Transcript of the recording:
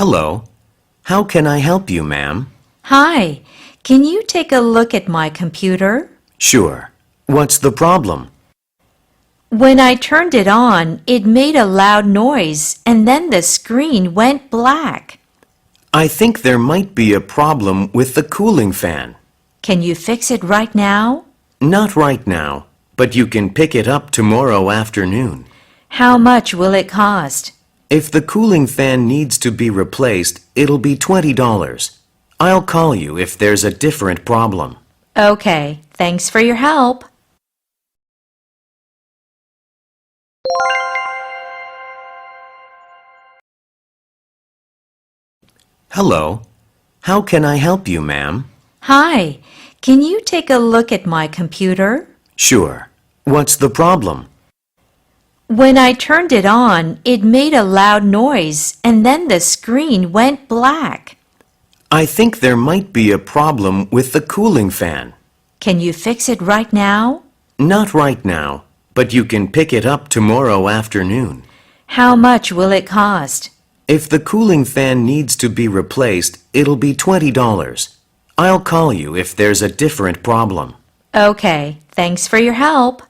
Hello. How can I help you, ma'am? Hi, can you take a look at my computer? Sure. What's the problem? When I turned it on, it made a loud noise and then the screen went black. I think there might be a problem with the cooling fan. Can you fix it right now? Not right now, but you can pick it up tomorrow afternoon. How much will it cost? If the cooling fan needs to be replaced, it'll be $20. I'll call you if there's a different problem. Okay, thanks for your help. Hello. How can I help you, ma'am? Hi, can you take a look at my computer? Sure. What's the problem? When I turned it on, it made a loud noise and then the screen went black. I think there might be a problem with the cooling fan. Can you fix it right now? Not right now, but you can pick it up tomorrow afternoon. How much will it cost? If the cooling fan needs to be replaced, it'll be $20. I'll call you if there's a different problem. Okay, thanks for your help.